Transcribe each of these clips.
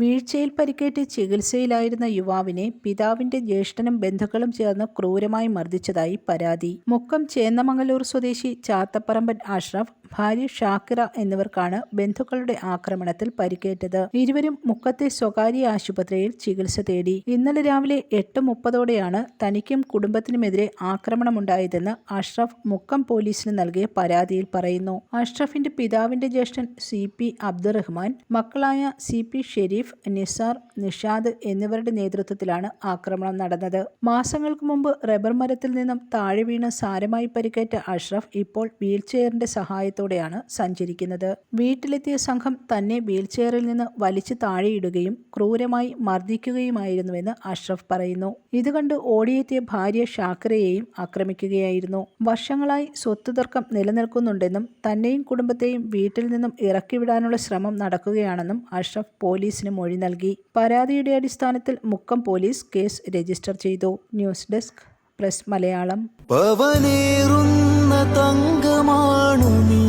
വീഴ്ചയിൽ പരിക്കേറ്റ് ചികിത്സയിലായിരുന്ന യുവാവിനെ പിതാവിന്റെ ജ്യേഷ്ഠനും ബന്ധുക്കളും ചേർന്ന് ക്രൂരമായി മർദ്ദിച്ചതായി പരാതി. മുക്കം ചേന്നമംഗലൂർ സ്വദേശി ചാത്തപ്പറമ്പൻ അഷ്റഫ് ഭാര്യ ഷാക്കിറ എന്നിവർക്കാണ് ബന്ധുക്കളുടെ ആക്രമണത്തിൽ പരിക്കേറ്റത്. ഇരുവരും മുക്കത്തെ സ്വകാര്യ ആശുപത്രിയിൽ ചികിത്സ തേടി. ഇന്നലെ രാവിലെ എട്ട് മുപ്പതോടെയാണ് തനിക്കും കുടുംബത്തിനുമെതിരെ ആക്രമണമുണ്ടായതെന്ന് അഷ്റഫ് മുക്കം പോലീസിന് നൽകിയ പരാതിയിൽ പറയുന്നു. അഷ്റഫിന്റെ പിതാവിന്റെ ജ്യേഷ്ഠൻ സി പി അബ്ദുറഹ്മാൻ മക്കളായ സി പി ഷെരീഫ് നിസാർ നിഷാദ് എന്നിവരുടെ നേതൃത്വത്തിലാണ് ആക്രമണം നടന്നത്. മാസങ്ങൾക്ക് മുമ്പ് റബ്ബർ മരത്തിൽ നിന്നും താഴെ വീണ് സാരമായി പരിക്കേറ്റ അഷ്റഫ് ഇപ്പോൾ വീൽചെയറിന്റെ സഹായത്തോടെയാണ് സഞ്ചരിക്കുന്നത്. വീട്ടിലെത്തിയ സംഘം തന്നെ വീൽചെയറിൽ നിന്ന് വലിച്ചു താഴെയിടുകയും ക്രൂരമായി മർദ്ദിക്കുകയുമായിരുന്നുവെന്ന് അഷ്റഫ് പറയുന്നു. ഇത് കണ്ട് ഓടിയെത്തിയ ഭാര്യ ഷാക്കിറയെയും ആക്രമിക്കുകയായിരുന്നു. വർഷങ്ങളായി സ്വത്ത് തർക്കം നിലനിൽക്കുന്നുണ്ടെന്നും തന്നെയും കുടുംബത്തെയും വീട്ടിൽ നിന്നും ഇറക്കിവിടാനുള്ള ശ്രമം നടക്കുകയാണെന്നും അഷ്റഫ് പോലീസിന് മൊഴി നൽകി. പരാതിയുടെ അടിസ്ഥാനത്തിൽ മുക്കം പോലീസ് കേസ് രജിസ്റ്റർ ചെയ്തു. News desk press Malayalam. പവനേറുന്ന തങ്കമാണു നീ.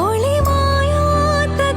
ഒളിമായാത്ത